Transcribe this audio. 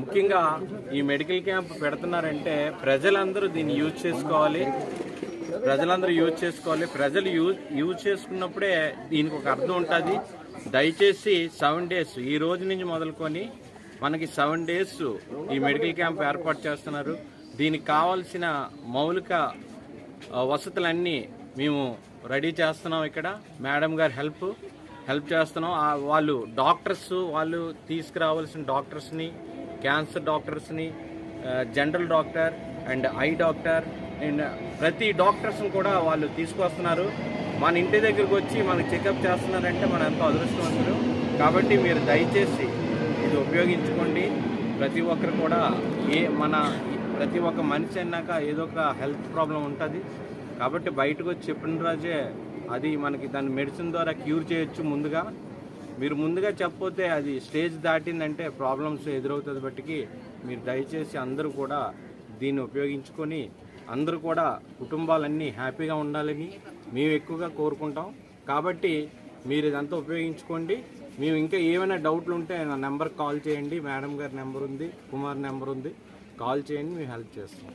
ముఖ్యంగా ఈ medical camp పెడుతున్నారంటే ప్రజలందరూ దీన్ని యూజ్ చేసుకోవాలి. ప్రజలందరూ యూజ్ చేసుకోవాలి. ప్రజలు యూజ్ యూజ్ చేసుకున్నప్పుడే దీనికి ఒక అర్థం ఉంటుంది. దయచేసి సెవెన్ డేస్ ఈ రోజు నుంచి మొదలుకొని మనకి సెవెన్ డేస్ ఈ మెడికల్ క్యాంప్ ఏర్పాటు చేస్తున్నారు. దీనికి కావాల్సిన మౌలిక వసతులన్నీ మేము రెడీ చేస్తున్నాం ఇక్కడ. మేడం గారి హెల్ప్ హెల్ప్ చేస్తున్నాం. వాళ్ళు డాక్టర్స్ వాళ్ళు తీసుకురావాల్సిన డాక్టర్స్ని క్యాన్సర్ డాక్టర్స్ని general doctor and eye doctor and ప్రతి డాక్టర్స్ని కూడా వాళ్ళు తీసుకొస్తున్నారు మన ఇంటి దగ్గరికి వచ్చి మనకి చెకప్ చేస్తున్నారంటే మనం ఎంతో అదృష్టవంతులు. కాబట్టి మీరు దయచేసి ఇది ఉపయోగించుకోండి. ప్రతి ఒక్కరు కూడా ఏ మన ప్రతి ఒక్క మనిషి అన్నాక ఏదో ఒక హెల్త్ ప్రాబ్లం ఉంటుంది. కాబట్టి బయటకు వచ్చి చెప్పిన రోజే అది మనకి దాని మెడిసిన్ ద్వారా క్యూర్ చేయొచ్చు ముందుగా. మీరు ముందుగా చెప్పపోతే అది స్టేజ్ దాటిందంటే ప్రాబ్లమ్స్ ఎదురవుతుంది బట్టికి మీరు దయచేసి అందరూ కూడా దీన్ని ఉపయోగించుకొని అందరూ కూడా కుటుంబాలన్నీ హ్యాపీగా ఉండాలని మేము ఎక్కువగా కోరుకుంటాం. కాబట్టి మీరు ఇదంతా ఉపయోగించుకోండి. మేము ఇంకా ఏమైనా డౌట్లు ఉంటే నా నెంబర్ కాల్ చేయండి. మేడం గారి నెంబర్ ఉంది కుమార్ నెంబర్ ఉంది. కాల్ చేయండి మేము హెల్ప్ చేస్తాం.